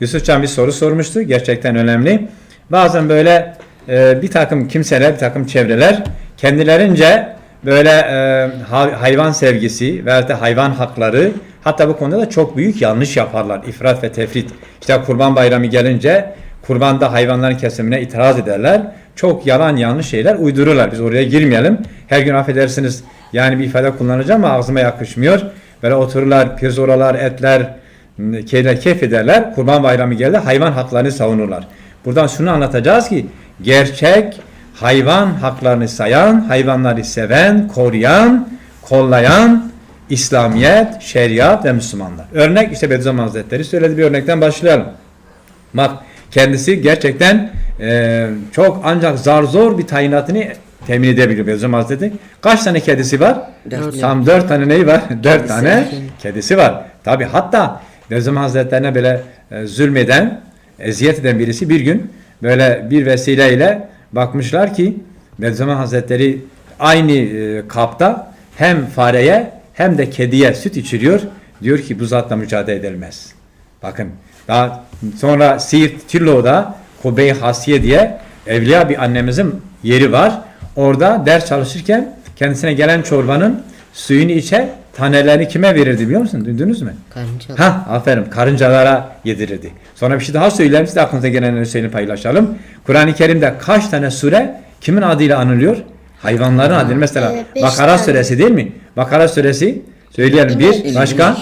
Yusufcan bir soru sormuştu. Gerçekten önemli. Bazen böyle e, bir takım kimseler, bir takım çevreler kendilerince böyle e, ha- hayvan sevgisi veya da hayvan hakları hatta bu konuda da çok büyük yanlış yaparlar. İfrat ve tefrit. İşte kurban bayramı gelince kurbanda hayvanların kesimine itiraz ederler. Çok yalan yanlış şeyler uydururlar. Biz oraya girmeyelim. Her gün affedersiniz yani bir ifade kullanacağım ama ağzıma yakışmıyor. Böyle otururlar, pirzolalar, etler, keyif ederler. Kurban bayramı geldi hayvan haklarını savunurlar. Buradan şunu anlatacağız ki gerçek hayvan haklarını sayan, hayvanları seven, koruyan, kollayan İslamiyet, şeriat ve Müslümanlar. Örnek işte Bediüzzaman Hazretleri söyledi bir örnekten başlayalım. Bak kendisi gerçekten e, çok ancak zar zor bir tayinatını temin edebiliyor Bediüzzaman Hazretleri. Kaç tane kedisi var? Dört. Tam dört tane neyi var? dört tane kedisi var. Tabi hatta Bediüzzaman Hazretlerine böyle e, zulmeden, eziyet eden birisi bir gün böyle bir vesileyle bakmışlar ki Bediüzzaman Hazretleri aynı e, kapta hem fareye hem de kediye süt içiriyor. Diyor ki bu zatla mücadele edilmez. Bakın daha sonra Siirt Tillo'da Kubey Hasiye diye evliya bir annemizin yeri var. Orada ders çalışırken kendisine gelen çorbanın suyunu içe tanelerini kime verirdi biliyor musun? Duydunuz mu? Karıncalar. Ha aferin karıncalara yedirirdi. Sonra bir şey daha söyleyeyim size aklınıza gelenleri söyleyip paylaşalım. Kur'an-ı Kerim'de kaç tane sure kimin adıyla anılıyor? Hayvanların adıyla. Mesela Evet, Bakara tane. suresi değil mi? Bakara suresi söyleyelim bir. Başka?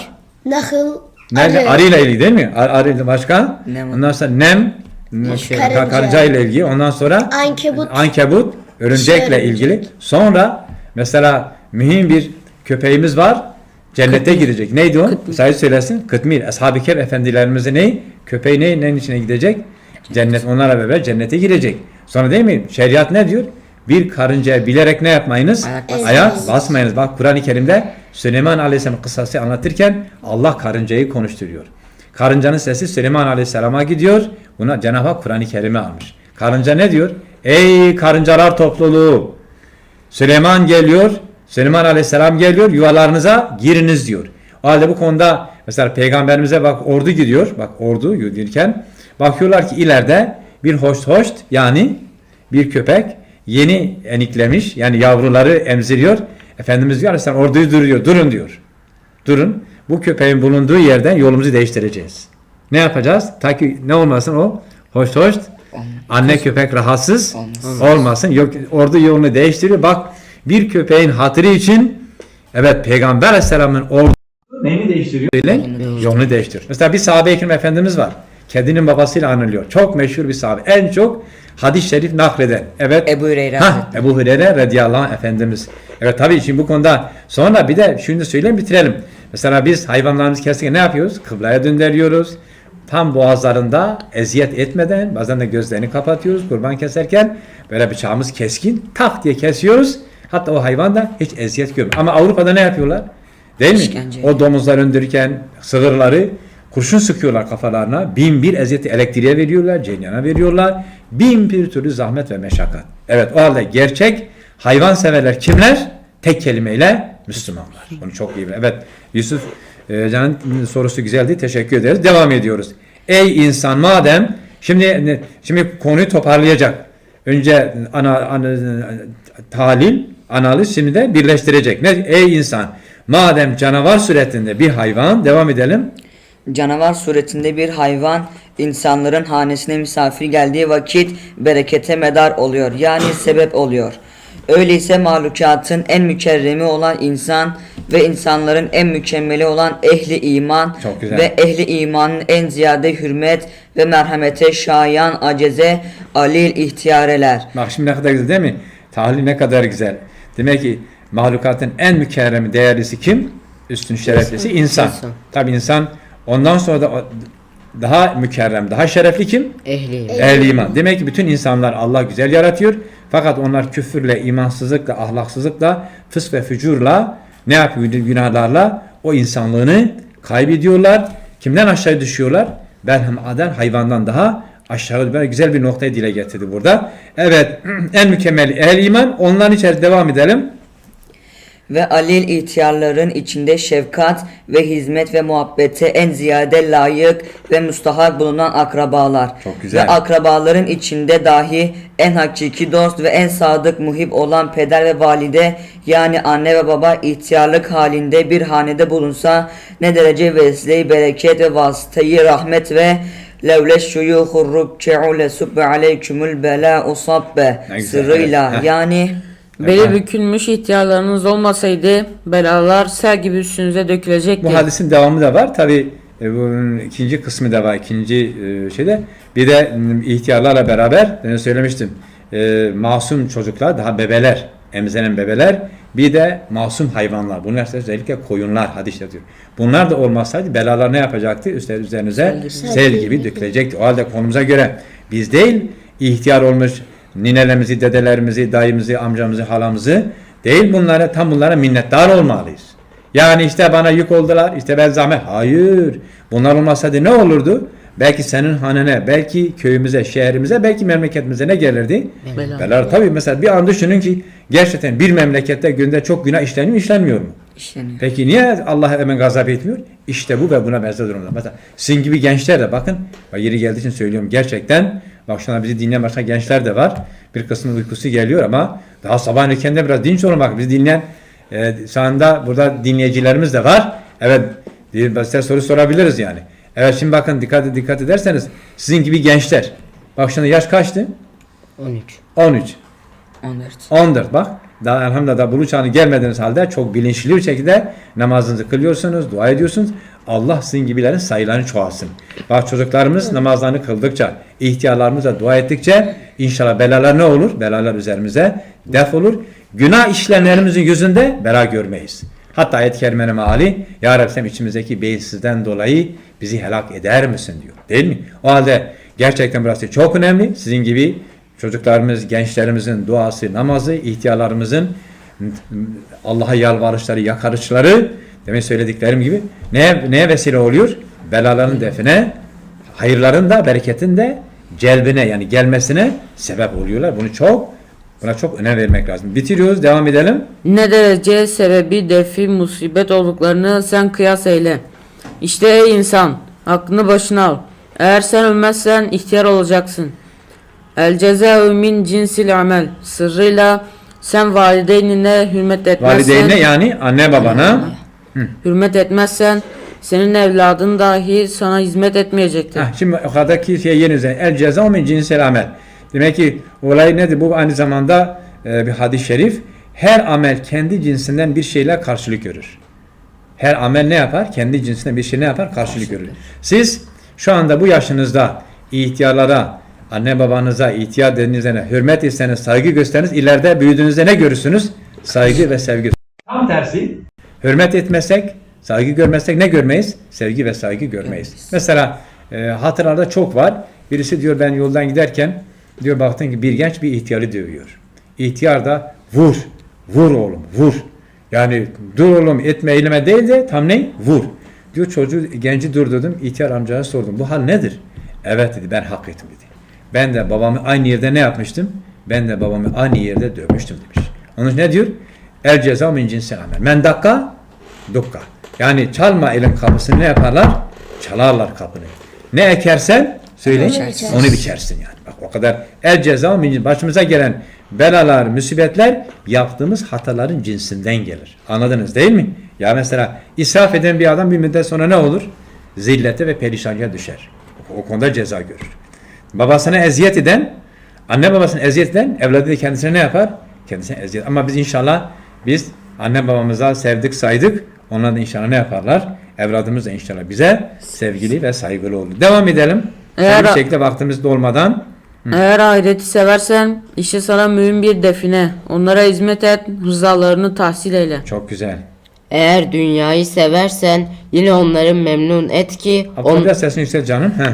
Nahıl, Nerede? arı, Arı ile ilgili değil mi? Ar arı ile başka? Nem. Ondan sonra nem, Karınca. karınca. karınca ile ilgili. Ondan sonra Ankebut. ankebut, örümcekle ilgili. Sonra mesela mühim bir köpeğimiz var. Cennete girecek. Neydi o? Sayı söylesin. Kıtmir. Ashab-ı Kehf efendilerimizin ne? Köpeği ne? Neyin içine gidecek? Cennet onlarla beraber cennete girecek. Sonra değil mi? Şeriat ne diyor? Bir karıncaya bilerek ne yapmayınız? Ayak basmayınız. Ayak basmayınız. Bak Kur'an-ı Kerim'de Süleyman Aleyhisselam kıssası anlatırken Allah karıncayı konuşturuyor. Karıncanın sesi Süleyman Aleyhisselam'a gidiyor. Buna Cenab-ı Hak Kur'an-ı Kerim'i almış. Karınca ne diyor? Ey karıncalar topluluğu! Süleyman geliyor, Süleyman Aleyhisselam geliyor, yuvalarınıza giriniz diyor. O halde bu konuda mesela peygamberimize bak ordu gidiyor, bak ordu giderken bakıyorlar ki ileride bir hoşt hoşt yani bir köpek yeni eniklemiş yani yavruları emziriyor. Efendimiz diyor sen orduyu duruyor, durun diyor. Durun. Bu köpeğin bulunduğu yerden yolumuzu değiştireceğiz. Ne yapacağız? Ta ki ne olmasın o? Hoş hoş. Anne köpek rahatsız Olmasın. olmasın. Yok ordu yolunu değiştiriyor. Bak bir köpeğin hatırı için evet Peygamber Aleyhisselam'ın ordu neyini değiştiriyor? Yolunu değiştiriyor. Mesela bir sahabe Ekrem Efendimiz var. Kedinin babasıyla anılıyor. Çok meşhur bir sahabe. En çok hadis-i şerif nakleden. Evet. Ebu Hüreyre Ha. Ebu Hureyre radıyallahu anh efendimiz. Evet tabii şimdi bu konuda sonra bir de şunu da söyleyeyim bitirelim. Mesela biz hayvanlarımızı kesirken ne yapıyoruz? Kıblaya döndürüyoruz. Tam boğazlarında eziyet etmeden bazen de gözlerini kapatıyoruz kurban keserken böyle bıçağımız keskin tak diye kesiyoruz. Hatta o hayvan da hiç eziyet görmüyor. Ama Avrupa'da ne yapıyorlar? Değil mi? İşkence. O domuzlar öldürürken sığırları kurşun sıkıyorlar kafalarına. Bin bir eziyeti elektriğe veriyorlar, cenyana veriyorlar. Bin bir türlü zahmet ve meşakkat. Evet o halde gerçek hayvan severler kimler? Tek kelimeyle Müslümanlar. Bunu çok iyi bilin. Evet Yusuf e, Can'ın sorusu güzeldi. Teşekkür ederiz. Devam ediyoruz. Ey insan madem şimdi şimdi konuyu toparlayacak. Önce ana, ana talil, analiz şimdi de birleştirecek. Ne? Ey insan madem canavar suretinde bir hayvan devam edelim. Canavar suretinde bir hayvan insanların hanesine misafir geldiği vakit berekete medar oluyor. Yani sebep oluyor. Öyleyse mahlukatın en mükerremi olan insan ve insanların en mükemmeli olan ehli iman ve ehli imanın en ziyade hürmet ve merhamete şayan aceze alil ihtiyareler. Bak şimdi ne kadar güzel değil mi? Tahlil ne kadar güzel. Demek ki mahlukatın en mükerremi, değerlisi kim? Üstün şereflisi insan. İnsan. Tabi insan ondan sonra da daha mükerrem, daha şerefli kim? Ehli. Ehl iman. Demek ki bütün insanlar Allah güzel yaratıyor. Fakat onlar küfürle, imansızlıkla, ahlaksızlıkla, fısk ve fücurla ne yapıyor günahlarla o insanlığını kaybediyorlar. Kimden aşağı düşüyorlar? Belhemaden hayvandan daha aşağı böyle güzel bir noktayı dile getirdi burada. Evet en mükemmeli ehl iman. Onların içerisinde devam edelim. ve alil ihtiyarların içinde şefkat ve hizmet ve muhabbete en ziyade layık ve müstahak bulunan akrabalar. Çok güzel. Ve akrabaların içinde dahi en hakiki dost ve en sadık muhib olan peder ve valide yani anne ve baba ihtiyarlık halinde bir hanede bulunsa ne derece vesile bereket ve vasıtayı rahmet ve levle şuyuhur rubke'u lesubbe aleykümül belâ'u sabbe Ne güzel, sırrıyla yani Beli bükülmüş ihtiyarlarınız olmasaydı belalar sel gibi üstünüze dökülecekti. Bu hadisin devamı da var. Tabi bunun ikinci kısmı da var. ikinci e, şeyde. Bir de ihtiyarlarla beraber ben söylemiştim. E, masum çocuklar daha bebeler. Emzenen bebeler. Bir de masum hayvanlar. Bunlar özellikle koyunlar hadis diyor. Bunlar da olmasaydı belalar ne yapacaktı? Üstler üzerinize sel gibi, dökülecekti. O halde konumuza göre biz değil ihtiyar olmuş ninelerimizi, dedelerimizi, dayımızı, amcamızı, halamızı değil bunlara tam bunlara minnettar olmalıyız. Yani işte bana yük oldular, işte ben zahmet. Hayır. Bunlar olmasaydı ne olurdu? Belki senin hanene, belki köyümüze, şehrimize, belki memleketimize ne gelirdi? Bela. Belar. Tabii mesela bir an düşünün ki gerçekten bir memlekette günde çok günah işleniyor işlenmiyor mu? işleniyor. Peki niye Allah hemen gazap etmiyor? İşte bu ve buna benzer durumda. Mesela sizin gibi gençler de bakın, bak yeri geldiği için söylüyorum gerçekten, bak şu an bizi dinleyen başka gençler de var. Bir kısmının uykusu geliyor ama daha sabah erkenden biraz dinç olun bak. Bizi dinleyen, e, şu anda burada dinleyicilerimiz de var. Evet, basit soru sorabiliriz yani. Evet şimdi bakın dikkat dikkat ederseniz sizin gibi gençler. Bak şimdi yaş kaçtı? 13. 13. 14. 14 bak. Daha elhamdülillah daha buluç anı gelmediğiniz halde çok bilinçli bir şekilde namazınızı kılıyorsunuz, dua ediyorsunuz. Allah sizin gibilerin sayılarını çoğalsın. Bak çocuklarımız namazlarını kıldıkça, ihtiyarlarımıza dua ettikçe inşallah belalar ne olur? Belalar üzerimize def olur. Günah işlemlerimizin yüzünde bela görmeyiz. Hatta ayet-i kerimenin meali Ya Rabbi sen içimizdeki beyinsizden dolayı bizi helak eder misin diyor. Değil mi? O halde gerçekten burası çok önemli. Sizin gibi çocuklarımız, gençlerimizin duası, namazı, ihtiyarlarımızın Allah'a yalvarışları, yakarışları demin söylediklerim gibi neye, neye vesile oluyor? Belaların define, hayırların da, bereketin de celbine yani gelmesine sebep oluyorlar. Bunu çok buna çok önem vermek lazım. Bitiriyoruz, devam edelim. Ne derece sebebi defi musibet olduklarını sen kıyas eyle. İşte ey insan aklını başına al. Eğer sen ölmezsen ihtiyar olacaksın. El cezaü min cinsil amel. Sırrıyla sen valideynine hürmet etmezsen Valideyne yani anne babana hürmet etmezsen senin evladın dahi sana hizmet etmeyecektir. Heh, şimdi yukarıdaki şey yeni üzerine. El ceza min cinsel amel. Demek ki olay nedir? Bu aynı zamanda e, bir hadis-i şerif. Her amel kendi cinsinden bir şeyle karşılık görür. Her amel ne yapar? Kendi cinsinden bir şey ne yapar? Karşılık görür. Siz şu anda bu yaşınızda ihtiyarlara, anne babanıza, ihtiyar dediğinizde hürmet etseniz, saygı gösteriniz, ileride büyüdüğünüzde ne görürsünüz? Saygı ve sevgi. Tam tersi. Hürmet etmesek, saygı görmezsek ne görmeyiz? Sevgi ve saygı görmeyiz. Mesela e, hatıralarda çok var. Birisi diyor ben yoldan giderken diyor baktın ki bir genç bir ihtiyarı dövüyor. İhtiyar da vur, vur oğlum, vur. Yani dur oğlum etme eyleme değil de tam ne? Vur. Diyor çocuğu genci durdurdum. ihtiyar amcaya sordum. Bu hal nedir? Evet dedi ben hak ettim dedi. Ben de babamı aynı yerde ne yapmıştım? Ben de babamı aynı yerde dövmüştüm demiş. Onun ne diyor? El ceza min cinsi amel. Men dakka dukka. Yani çalma elin kapısını ne yaparlar? Çalarlar kapını. Ne ekersen söyle biçersin. onu biçersin yani. Bak o kadar el ceza min başımıza gelen belalar, musibetler yaptığımız hataların cinsinden gelir. Anladınız değil mi? Ya mesela israf eden bir adam bir müddet sonra ne olur? Zillete ve perişanlığa düşer. O, o konuda ceza görür. Babasına eziyet eden, anne babasına eziyet eden evladı da kendisine ne yapar? Kendisine eziyet. Ama biz inşallah biz anne babamıza sevdik saydık. Onlar da inşallah ne yaparlar? Evladımız da inşallah bize sevgili ve saygılı olur. Devam edelim. Eğer- bir şekilde vaktimiz dolmadan. Eğer ahireti seversen işte sana mühim bir define. Onlara hizmet et, rızalarını tahsil eyle. Çok güzel. Eğer dünyayı seversen yine onları memnun et ki on- biraz sesini yükselt canım. Heh.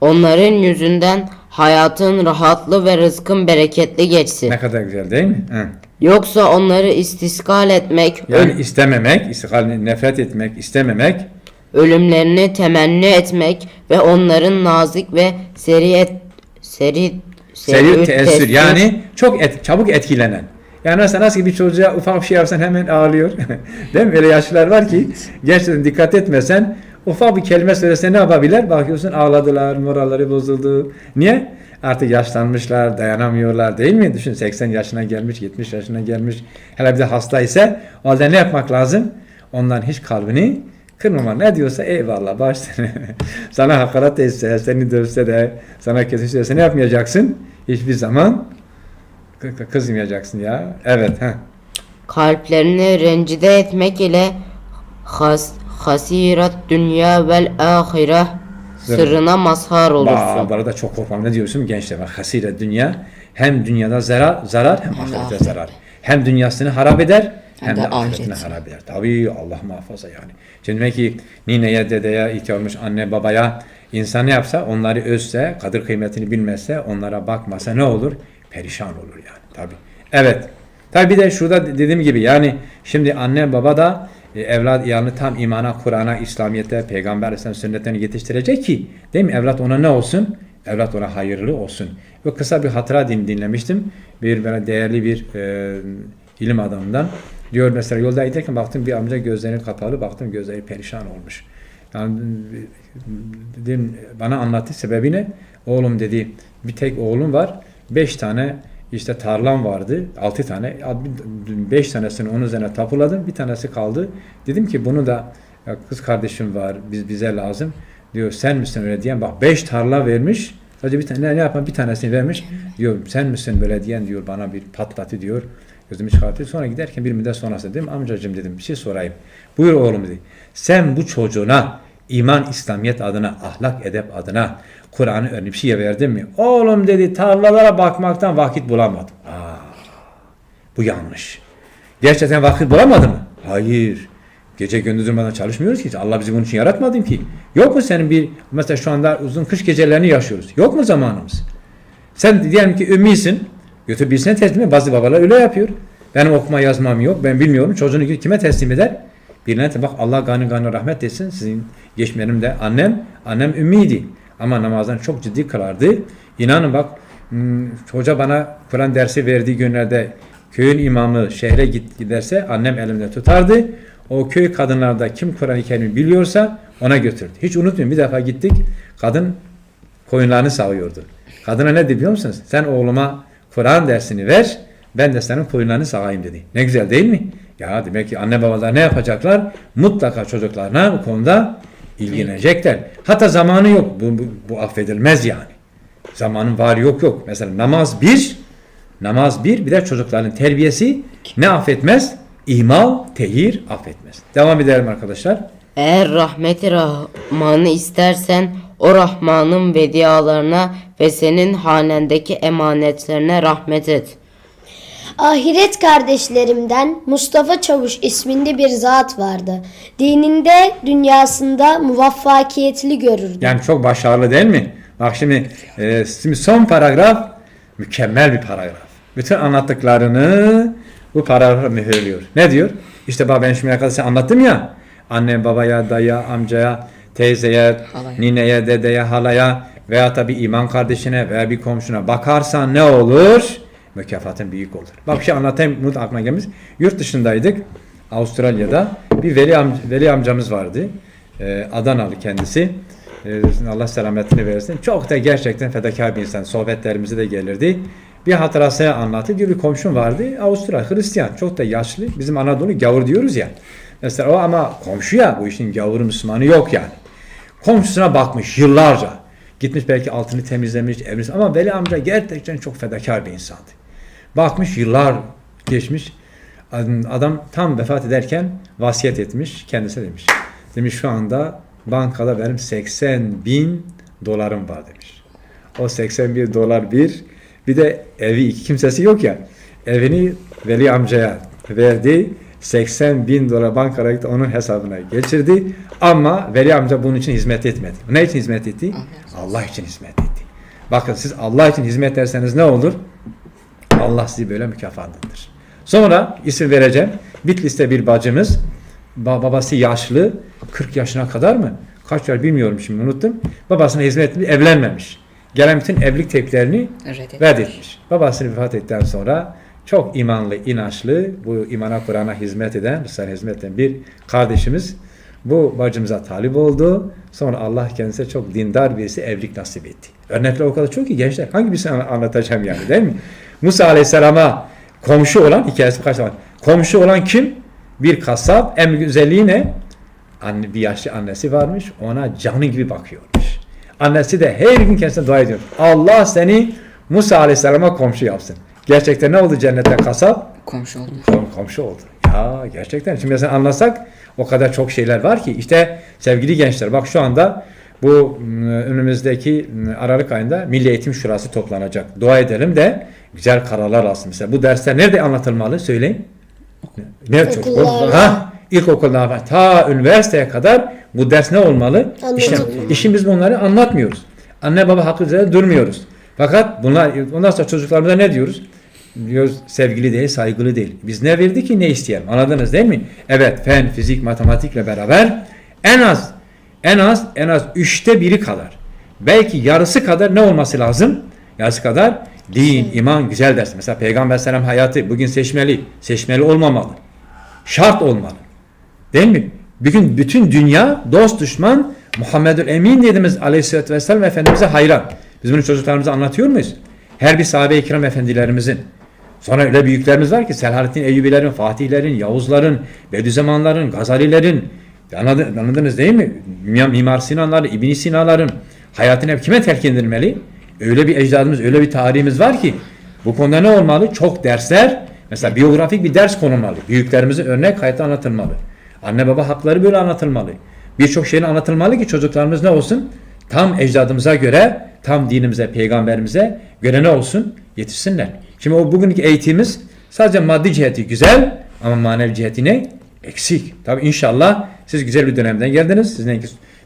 onların yüzünden hayatın rahatlı ve rızkın bereketli geçsin. Ne kadar güzel değil mi? Heh. Yoksa onları istiskal etmek, Yani istememek, istikal nefret etmek, istememek ölümlerini temenni etmek ve onların nazik ve seri et, seri seri tesir yani çok et, çabuk etkilenen. Yani mesela nasıl ki bir çocuğa ufak bir şey yapsan hemen ağlıyor. Değil mi? Öyle yaşlılar var ki gerçekten dikkat etmesen ufak bir kelime söylese ne yapabilir? Bakıyorsun ağladılar, moralleri bozuldu. Niye? Artık yaşlanmışlar, dayanamıyorlar değil mi? Düşün 80 yaşına gelmiş, 70 yaşına gelmiş. Hele bir de hasta ise o halde ne yapmak lazım? Onların hiç kalbini kırmama. Ne diyorsa eyvallah baş sana hakaret etse, seni dövse de, sana kesişse ne yapmayacaksın? Hiçbir zaman kı- kı- kızmayacaksın ya. Evet. Heh. Kalplerini rencide etmek ile has, hasirat dünya vel ahire sırrına mazhar olursun. Ba, bu arada çok korkmam. Ne diyorsun gençler? Bak hasire dünya hem dünyada zarar, zarar hem ahirette zarar. Hem dünyasını harap eder hem, de, ahiretini harap eder. Tabii Allah muhafaza yani. Şimdi demek ki nineye, dedeye, ihtiyarmış anne, babaya insan ne yapsa onları özse, kadir kıymetini bilmezse, onlara bakmasa ne olur? Perişan olur yani. Tabii. Evet. Tabii bir de şurada dediğim gibi yani şimdi anne baba da e, evlat yani tam imana, Kur'an'a, İslamiyet'e, Peygamber Aleyhisselam sünnetlerini yetiştirecek ki değil mi? Evlat ona ne olsun? Evlat ona hayırlı olsun. Ve kısa bir hatıra din, dinlemiştim. Bir böyle değerli bir e, ilim adamından. Diyor mesela yolda giderken baktım bir amca gözlerini kapalı baktım gözleri perişan olmuş. Yani dedim bana anlattı sebebi ne? Oğlum dedi bir tek oğlum var. Beş tane işte tarlam vardı. Altı tane. Beş tanesini onun üzerine tapuladım. Bir tanesi kaldı. Dedim ki bunu da kız kardeşim var. Biz bize lazım. Diyor sen misin öyle diyen? Bak beş tarla vermiş. Sadece bir tane ne yapan bir tanesini vermiş. Diyor sen misin böyle diyen diyor bana bir patlatı diyor. Gözümü çıkartıyor. Sonra giderken bir müddet sonrası dedim amcacığım dedim bir şey sorayım. Buyur oğlum dedi. Sen bu çocuğuna iman, İslamiyet adına, ahlak, edep adına Kur'an'ı öğrenip bir şey verdin mi? Oğlum dedi tarlalara bakmaktan vakit bulamadım. Aa, bu yanlış. Gerçekten vakit bulamadın mı? Hayır. Gece gündüz durmadan çalışmıyoruz ki. Allah bizi bunun için yaratmadı ki. Yok mu senin bir mesela şu anda uzun kış gecelerini yaşıyoruz. Yok mu zamanımız? Sen diyelim ki ümmisin. Götür birisine teslim et. Bazı babalar öyle yapıyor. Benim okuma yazmam yok. Ben bilmiyorum. Çocuğunu kime teslim eder? Birine te- bak Allah gani gani rahmet etsin. Sizin geçmenim de annem. Annem ümmiydi. Ama namazdan çok ciddi kılardı. İnanın bak hmm, hoca bana Kur'an dersi verdiği günlerde köyün imamı şehre git giderse annem elimde tutardı. O köy kadınlarda kim Kur'an-ı biliyorsa ona götürdü. Hiç unutmayın bir defa gittik. Kadın koyunlarını sağıyordu. Kadına ne dedi biliyor musunuz? Sen oğluma Kur'an dersini ver. Ben de senin koyunlarını sağayım dedi. Ne güzel değil mi? Ya demek ki anne babalar ne yapacaklar? Mutlaka çocuklarına bu konuda ilgilenecekler. Hatta zamanı yok. Bu, bu, bu affedilmez yani. Zamanın var yok yok. Mesela namaz bir, namaz bir, bir de çocukların terbiyesi ne affetmez? İmal, tehir affetmez. Devam edelim arkadaşlar. Eğer rahmeti Rahman'ı istersen o Rahman'ın vedialarına ve senin hanendeki emanetlerine rahmet et. Ahiret kardeşlerimden Mustafa Çavuş isminde bir zat vardı. Dininde, dünyasında muvaffakiyetli görürdü. Yani çok başarılı değil mi? Bak şimdi, e, şimdi son paragraf mükemmel bir paragraf. Bütün anlattıklarını bu paragrafa mühürlüyor. Ne diyor? İşte bak ben şimdi arkadaşlar anlattım ya. Anne, babaya, daya, amcaya, teyzeye, Halaya. nineye, dedeye, halaya veya tabi iman kardeşine veya bir komşuna bakarsan ne olur? Mükafatın büyük olur. Bak bir şey anlatayım, unut aklına gelmiş. Yurt dışındaydık. Avustralya'da bir veli, amca, veli amcamız vardı. Ee, Adanalı kendisi. Ee, Allah selametini versin. Çok da gerçekten fedakar bir insan. Sohbetlerimize de gelirdi. Bir hatırası anlattı. Diyor bir komşum vardı. Avusturya Hristiyan. Çok da yaşlı. Bizim Anadolu gavur diyoruz ya. Mesela o ama komşu ya. Bu işin gavuru Müslümanı yok yani. Komşusuna bakmış yıllarca. Gitmiş belki altını temizlemiş, evlis ama Veli amca gerçekten çok fedakar bir insandı. Bakmış yıllar geçmiş. Adam tam vefat ederken vasiyet etmiş. Kendisi demiş. Demiş şu anda bankada benim 80 bin dolarım var demiş. O 81 dolar bir. Bir de evi iki kimsesi yok ya. Evini Veli amcaya verdi. 80 bin dolar bankara gitti onun hesabına geçirdi. Ama Veli amca bunun için hizmet etmedi. Ne için hizmet etti? Allah için hizmet etti. Bakın siz Allah için hizmet ederseniz ne olur? Allah sizi böyle mükafatlandırır. Sonra isim vereceğim. Bitlis'te bir bacımız. Ba- babası yaşlı. 40 yaşına kadar mı? Kaç yaş bilmiyorum şimdi unuttum. Babasına hizmet etmiş, evlenmemiş. Gelen bütün evlilik tekliflerini Reddetmiş. reddetmiş. Babasını vefat ettikten sonra çok imanlı, inançlı, bu imana Kur'an'a hizmet eden, Risale hizmet eden bir kardeşimiz bu bacımıza talip oldu. Sonra Allah kendisine çok dindar birisi evlilik nasip etti. Örnekler o kadar çok ki gençler. Hangi birisini an- anlatacağım yani değil mi? Musa Aleyhisselam'a komşu olan, hikayesi kaç zaman? Komşu olan kim? Bir kasap. En büyük özelliği ne? Anne, bir yaşlı annesi varmış. Ona canı gibi bakıyormuş. Annesi de her gün kendisine dua ediyor. Allah seni Musa Aleyhisselam'a komşu yapsın. Gerçekten ne oldu cennette kasap? Komşu oldu. Kom- komşu oldu. Ya gerçekten. Şimdi mesela anlasak o kadar çok şeyler var ki. İşte sevgili gençler bak şu anda bu m, önümüzdeki m, Aralık ayında Milli Eğitim Şurası toplanacak. Dua edelim de güzel kararlar alsın. Mesela bu dersler nerede anlatılmalı söyleyin. Ne Okullarda. Ha, ilkokuldan ta üniversiteye kadar bu ders ne olmalı? İşte, biz bunları anlatmıyoruz. Anne baba hakkı üzerinde durmuyoruz. Fakat bunlar ondan sonra çocuklarımıza ne diyoruz? Diyoruz sevgili değil, saygılı değil. Biz ne verdik ki ne isteyelim? Anladınız değil mi? Evet, fen, fizik, matematikle beraber en az en az en az üçte biri kadar belki yarısı kadar ne olması lazım? Yarısı kadar din, iman, güzel ders. Mesela Peygamber Selam hayatı bugün seçmeli. Seçmeli olmamalı. Şart olmalı. Değil mi? Bugün bütün dünya dost düşman Muhammedül Emin dediğimiz Aleyhisselatü Vesselam Efendimiz'e hayran. Biz bunu çocuklarımıza anlatıyor muyuz? Her bir sahabe-i kiram efendilerimizin. Sonra öyle büyüklerimiz var ki Selahaddin Eyyubilerin, Fatihlerin, Yavuzların, Bediüzzamanların, Gazalilerin anladın- anladınız değil mi? Mimar Sinanların, İbn Sina'ların hayatını hep kime telkin edilmeli? Öyle bir ecdadımız, öyle bir tarihimiz var ki bu konuda ne olmalı? Çok dersler, mesela biyografik bir ders konulmalı. Büyüklerimizin örnek hayatı anlatılmalı. Anne baba hakları böyle anlatılmalı. Birçok şeyin anlatılmalı ki çocuklarımız ne olsun? Tam ecdadımıza göre, tam dinimize, peygamberimize göre ne olsun? Yetişsinler. Şimdi o bugünkü eğitimimiz sadece maddi ciheti güzel ama manevi ciheti ne? Eksik. Tabi inşallah siz güzel bir dönemden geldiniz. Sizden,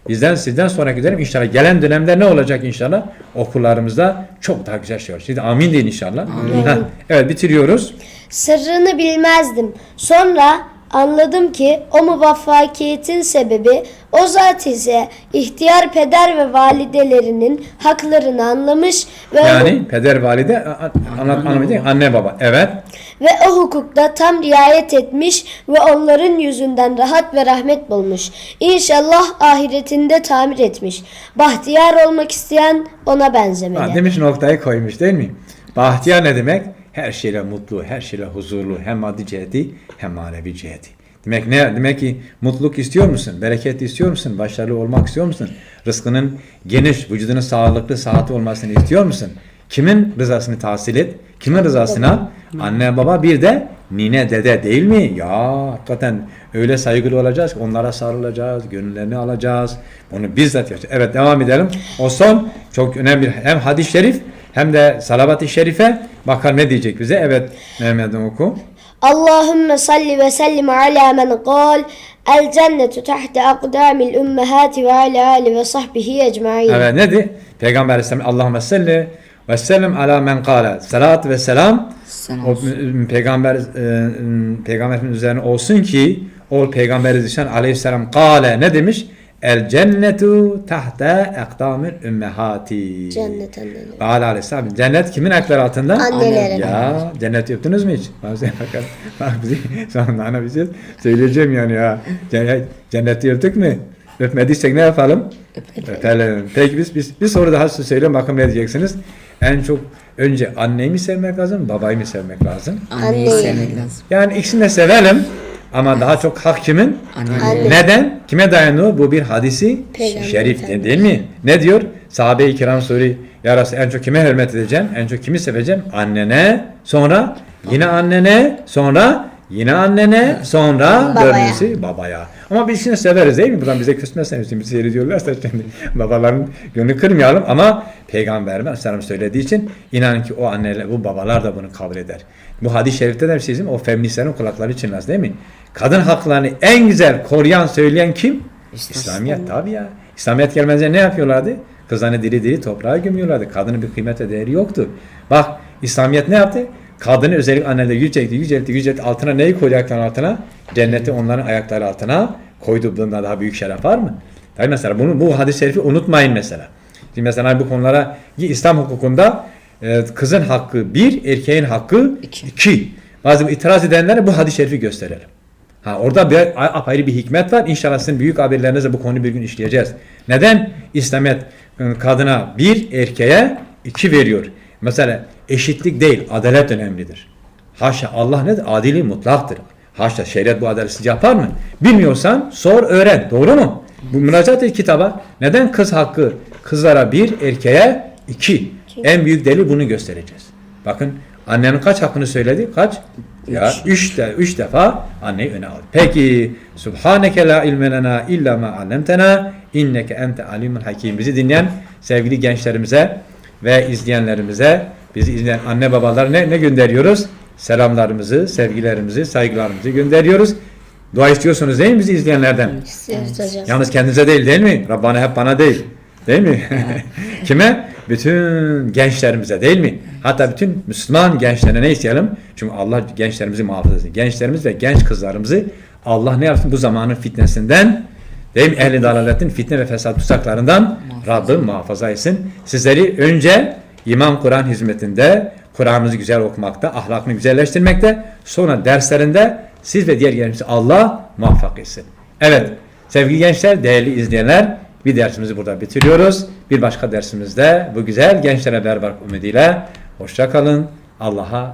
bizden sizden sonraki dönem inşallah gelen dönemde ne olacak inşallah? Okullarımızda çok daha güzel şey olur. Şimdi amin deyin inşallah. Heh, evet bitiriyoruz. Sırrını bilmezdim. Sonra anladım ki o muvaffakiyetin sebebi o zat ise ihtiyar peder ve validelerinin haklarını anlamış ve Yani peder valide anlat anlamadı anne baba. Evet. ve o hukukta tam riayet etmiş ve onların yüzünden rahat ve rahmet bulmuş. İnşallah ahiretinde tamir etmiş. Bahtiyar olmak isteyen ona benzemeli. Ha, demiş noktayı koymuş değil mi? Bahtiyar ne demek? Her şeyle mutlu, her şeyle huzurlu. Hem maddi ciheti hem manevi ciheti. Demek ne? Demek ki mutluluk istiyor musun? Bereket istiyor musun? Başarılı olmak istiyor musun? Rızkının geniş, vücudunun sağlıklı, sıhhatli olmasını istiyor musun? Kimin rızasını tahsil et? Kimin rızasını al? Anne baba bir de nine dede değil mi? Ya hakikaten öyle saygılı olacağız ki onlara sarılacağız, gönüllerini alacağız. Bunu bizzat yapacağız. Evet devam edelim. O son çok önemli hem hadis-i şerif hem de salavat-ı şerife. Bakalım ne diyecek bize? Evet Mehmet'im oku. Allahümme salli ve sellim ala men kal el cennetu tahte akdamil ümmehati ve ala ali ve sahbihi ecmain. Evet nedir? Peygamber Aleyhisselam Allahümme salli ve sellem ala men kâle. Salat ve selam Selam o peygamber e, peygamberin üzerine olsun ki o peygamber zişan aleyhisselam kâle ne demiş? El cennetu tahta ekdamil ümmehati. Cennet anneleri. Kâle aleyhisselam. Cennet kimin ayakları altında? Annelerin. Ya cennet öptünüz mü hiç? Bak sen bakar. Bak bizi sonra ana bir şey söyleyeceğim yani ya. Cennet, cenneti öptük mü? Öpmediysek ne yapalım? Öpelim. Peki biz, biz bir soru daha size söyleyeyim bakalım ne diyeceksiniz. En çok önce anneyi mi sevmek lazım, babayı mı sevmek lazım? Anneyi. sevmek lazım. Yani ikisini de sevelim ama daha çok hak kimin? Anne. Neden? Kime dayanıyor? Bu bir hadisi Peygamber şerif Efendimiz. değil mi? Ne diyor? Sahabe-i kiram soruyor. Ya en çok kime hürmet edeceğim? En çok kimi seveceğim? Annene, sonra yine annene, sonra yine annene, sonra Babaya. dördüncüsü babaya. Ama biz şimdi severiz değil mi? Buradan bize küsmezsen şimdi seyrediyorlarsa şimdi babaların gönlünü kırmayalım ama Peygamber Aleyhisselam söylediği için inanın ki o anneler, bu babalar da bunu kabul eder. Bu hadis-i şerifte de sizin o feministlerin kulakları çınlas değil mi? Kadın haklarını en güzel koruyan, söyleyen kim? İslamiyet tabi ya. İslamiyet gelmeden ne yapıyorlardı? Kızlarını diri diri toprağa gömüyorlardı. Kadının bir kıymete değeri yoktu. Bak İslamiyet ne yaptı? Kadını özellikle anneler yüceltti, yüceltti, yüceltti. Altına neyi koydu ayaklarının altına? Cenneti onların ayakları altına koydu. Bundan daha büyük şeref var mı? Tabii mesela bunu, bu hadis-i şerifi unutmayın mesela. Şimdi mesela bu konulara İslam hukukunda e, kızın hakkı bir, erkeğin hakkı İki. iki. Bazı itiraz edenlere bu hadis-i şerifi gösterelim. Ha, orada bir apayrı bir hikmet var. İnşallah sizin büyük haberlerinizde bu konuyu bir gün işleyeceğiz. Neden İslamiyet e, kadına bir, erkeğe iki veriyor? Mesela eşitlik değil, adalet önemlidir. Haşa Allah nedir? Adili mutlaktır. Haşa şeriat bu adaletsizce yapar mı? Bilmiyorsan sor öğren. Doğru mu? Bu müracaat kitaba. Neden kız hakkı kızlara bir, erkeğe iki? En büyük delil bunu göstereceğiz. Bakın annenin kaç hakkını söyledi? Kaç? Ya üç, de, üç defa anneyi öne aldı. Peki Subhaneke la ilme lena illa ma allamtena inneke ente alimul hakim. Bizi dinleyen sevgili gençlerimize ve izleyenlerimize bizi izleyen anne babalar ne, ne gönderiyoruz? Selamlarımızı, sevgilerimizi, saygılarımızı gönderiyoruz. Dua istiyorsunuz değil mi bizi izleyenlerden? İstiyoruz hocam. Yalnız kendinize değil değil mi? Rabbana hep bana değil. Değil mi? Kime? Bütün gençlerimize değil mi? Hatta bütün Müslüman gençlerine ne isteyelim? Çünkü Allah gençlerimizi muhafaza etsin. Gençlerimiz ve genç kızlarımızı Allah ne yapsın bu zamanın fitnesinden değil mi? Ehli dalaletin fitne ve fesat tuzaklarından Rabbim muhafaza etsin. Sizleri önce İmam Kur'an hizmetinde Kur'an'ınızı güzel okumakta, ahlakını güzelleştirmekte, sonra derslerinde siz ve diğer gençlerimizi Allah muvaffak etsin. Evet, sevgili gençler, değerli izleyenler, bir dersimizi burada bitiriyoruz. Bir başka dersimizde bu güzel gençlere beraber ümidiyle hoşça kalın. Allah'a